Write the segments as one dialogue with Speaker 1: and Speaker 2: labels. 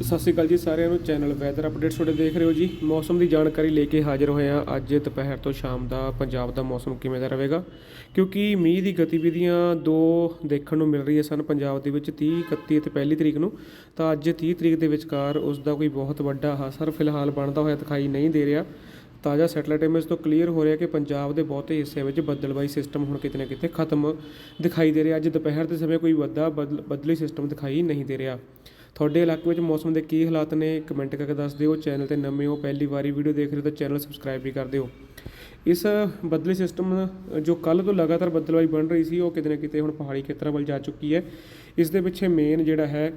Speaker 1: ਸਤਿ ਸ਼੍ਰੀ ਅਕਾਲ ਜੀ ਸਾਰਿਆਂ ਨੂੰ ਚੈਨਲ ਵੈਦਰ ਅਪਡੇਟਸ ਤੁਹਾਡੇ ਦੇਖ ਰਹੇ ਹੋ ਜੀ। ਮੌਸਮ ਦੀ ਜਾਣਕਾਰੀ ਲੈ ਕੇ ਹਾਜ਼ਰ ਹੋਏ ਹਾਂ ਅੱਜ ਦੁਪਹਿਰ ਤੋਂ ਸ਼ਾਮ ਦਾ। ਪੰਜਾਬ ਦਾ ਮੌਸਮ ਕਿਵੇਂ ਦਾ ਰਹੇਗਾ? ਕਿਉਂਕਿ ਮੀਂਹ ਦੀ ਗਤੀਵਿਧੀਆਂ ਦੋ ਦੇਖਣ ਨੂੰ ਮਿਲ ਰਹੀਆਂ ਸਨ ਪੰਜਾਬ ਦੇ ਵਿੱਚ 30 31 ਅਤੇ ਪਹਿਲੀ ਤਰੀਕ ਨੂੰ। ਤਾਂ ਅੱਜ 30 ਤਰੀਕ ਦੇ ਵਿਚਕਾਰ ਉਸ ਦਾ ਕੋਈ ਬਹੁਤ ਵੱਡਾ ਅਸਰ ਫਿਲਹਾਲ ਬਣਦਾ ਹੋਇਆ ਦਿਖਾਈ ਨਹੀਂ ਦੇ ਰਿਹਾ। ਤਾਜ਼ਾ ਸੈਟਲਾਈਟ ਇਮੇਜ ਤੋਂ ਕਲੀਅਰ ਹੋ ਰਿਹਾ ਕਿ ਪੰਜਾਬ ਦੇ ਬਹੁਤੇ ਹਿੱਸੇ ਵਿੱਚ ਬੱਦਲਬਾਈ ਸਿਸਟਮ ਹੁਣ ਕਿਤੇ ਨਾ ਕਿਤੇ ਖਤਮ ਦਿਖਾਈ ਦੇ ਰਿਹਾ। ਅੱਜ ਦੁਪਹਿਰ ਦੇ ਸਮੇਂ ਕੋਈ ਵੱਡਾ ਬਦਲ- ਬੱਦਲੀ ਸਿਸਟਮ ਦਿਖਾਈ ਨਹੀਂ ਦੇ ਰਿਹਾ। ਤੁਹਾਡੇ ਇਲਾਕੇ ਵਿੱਚ ਮੌਸਮ ਦੇ ਕੀ ਹਾਲਾਤ ਨੇ ਕਮੈਂਟ ਕਰਕੇ ਦੱਸ ਦਿਓ। ਚੈਨਲ ਤੇ ਨਵੇਂ ਹੋ, ਪਹਿਲੀ ਵਾਰੀ ਵੀਡੀਓ ਦੇਖ ਰਹੇ ਹੋ ਤਾਂ ਚੈਨਲ ਸਬਸਕ੍ਰਾਈਬ ਵੀ ਕਰ ਦਿਓ। ਇਸ ਬਦਲੀ ਸਿਸਟਮ ਜੋ ਕੱਲ ਤੋਂ ਲਗਾਤਾਰ ਬੱਦਲਬਾਈ ਬਣ ਰਹੀ ਸੀ, ਉਹ ਕਿਤੇ ਨਾ ਕਿਤੇ ਹੁਣ ਪਹਾੜੀ ਖੇਤਰਾਂ ਵੱਲ ਜਾ ਚੁੱਕੀ ਹੈ। ਇਸ ਦੇ ਪਿੱਛੇ ਮੇਨ ਜਿਹੜਾ ਹੈ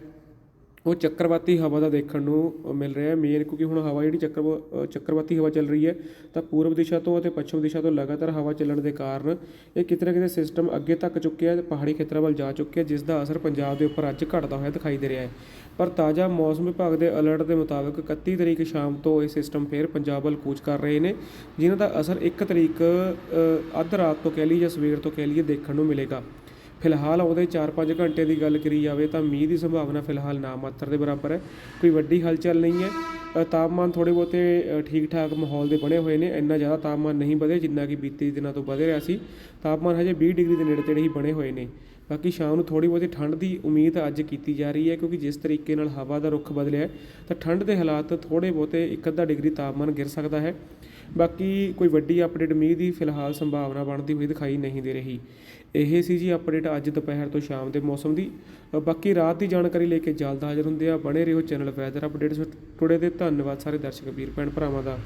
Speaker 1: ਉਹ ਚੱਕਰਵਾਤੀ ਹਵਾ ਦਾ ਦੇਖਣ ਨੂੰ ਮਿਲ ਰਿਹਾ ਮੇਨ ਕਿਉਂਕਿ ਹੁਣ ਹਵਾ ਜਿਹੜੀ ਚੱਕਰ ਚੱਕਰਵਾਤੀ ਹਵਾ ਚੱਲ ਰਹੀ ਹੈ, ਤਾਂ ਪੂਰਬ ਦਿਸ਼ਾ ਤੋਂ ਅਤੇ ਪੱਛਮ ਦਿਸ਼ਾ ਤੋਂ ਲਗਾਤਾਰ ਹਵਾ ਚੱਲਣ ਦੇ ਕਾਰਨ ਇਹ ਕਿਤੇ ਨਾ ਕਿਤੇ ਸਿਸਟਮ ਅੱਗੇ ਤੱਕ ਚੁੱਕਿਆ ਹੈ, ਪਹਾੜੀ ਖੇਤਰਾਂ ਵੱਲ ਜਾ ਚੁੱਕਿਆ ਜਿਸ ਦਾ ਅਸਰ ਪੰਜਾਬ ਦੇ ਉੱਪਰ ਅੱਜ ਘਟਦਾ ਹੋਇਆ ਦਿਖਾਈ ਦੇ ਰਿਹਾ ਹੈ। ਪਰ ਤਾਜ਼ਾ ਮੌਸਮ ਵਿਭਾਗ ਦੇ ਅਲਰਟ ਦੇ ਮੁਤਾਬਕ 31 ਤਰੀਕ ਸ਼ਾਮ ਤੋਂ ਇਹ ਸਿਸਟਮ ਫੇਰ ਪੰਜਾਬ ਵੱਲ ਕੂਚ ਕਰ ਰਹੇ ਨੇ, ਜਿਨ੍ਹਾਂ ਦਾ ਅਸਰ 1 ਤਰੀਕ ਅੱਧ ਰਾਤ ਤੋਂ ਕਹਿ ਲਈ ਜਾਂ ਸਵੇਰ ਤੋਂ ਕਹਿ ਲਈਏ ਦੇਖਣ ਨੂੰ ਮਿਲੇਗਾ। ਫਿਲਹਾਲ ਉਹਦੇ 4-5 ਘੰਟੇ ਦੀ ਗੱਲ ਕਰੀ ਜਾਵੇ ਤਾਂ ਮੀਂਹ ਦੀ ਸੰਭਾਵਨਾ ਫਿਲਹਾਲ ਨਾ ਮਾਤਰ ਦੇ ਬਰਾਬਰ ਹੈ। ਕੋਈ ਵੱਡੀ ਹਲਚਲ ਨਹੀਂ ਹੈ। ਤਾਪਮਾਨ ਥੋੜੇ ਬਹੁਤੇ ਠੀਕ-ਠਾਕ ਮਾਹੌਲ ਦੇ ਬਣੇ ਹੋਏ ਨੇ। ਇੰਨਾ ਜ਼ਿਆਦਾ ਤਾਪਮਾਨ ਨਹੀਂ ਵਧਿਆ ਜਿੰਨਾ ਕਿ ਬੀਤੇ ਦਿਨਾਂ ਤੋਂ ਵਧ ਰਿਹਾ ਸੀ। ਤਾਪਮਾਨ ਹਜੇ 20 ਡਿਗਰੀ ਦੇ ਨੇੜੇ ਤੇੜੇ ਹੀ ਬਣੇ ਹੋਏ ਨੇ। ਬਾਕੀ ਸ਼ਾਮ ਨੂੰ ਥੋੜੀ ਬਹੁਤੀ ਠੰਡ ਦੀ ਉਮੀਦ ਅੱਜ ਕੀਤੀ ਜਾ ਰਹੀ ਹੈ ਕਿਉਂਕਿ ਜਿਸ ਤਰੀਕੇ ਨਾਲ ਹਵਾ ਦਾ ਰੁਖ ਬਦਲਿਆ ਤਾਂ ਠੰਡ ਦੇ ਹਾਲਾਤ ਥੋੜੇ ਬਹੁਤੇ ਇੱਕ ਅੱਧਾ ਡਿਗਰੀ ਤਾਪਮਾਨ ਗਿਰ ਸਕਦਾ ਹੈ। ਬਾਕੀ ਕੋਈ ਵੱਡੀ ਅਪਡੇਟ ਮੀਂਹ ਦੀ ਫਿਲਹਾਲ ਸੰਭਾਵਨਾ ਬਣਦੀ ਹੋਈ ਦਿਖਾਈ ਨਹੀਂ ਦੇ ਰਹੀ। ਇਹ ਸੀ ਜੀ ਅਪਡੇਟ ਅੱਜ ਦੁਪਹਿਰ ਤੋਂ ਸ਼ਾਮ ਦੇ ਮੌਸਮ ਦੀ। ਬਾਕੀ ਰਾਤ ਦੀ ਜਾਣਕਾਰੀ ਲੈ ਕੇ ਜਲਦ ਹਾਜ਼ਰ ਹੁੰਦੇ ਆ। ਬਣੇ ਰਹੋ ਚੈਨਲ ਵੈਦਰ ਅਪਡੇਟਸ। ਟੁਡੇ ਦੇ ਧੰਨਵਾਦ ਸਾਰੇ ਦਰਸ਼ਕ ਵੀਰ ਭੈਣ ਭਰਾਵਾਂ ਦਾ।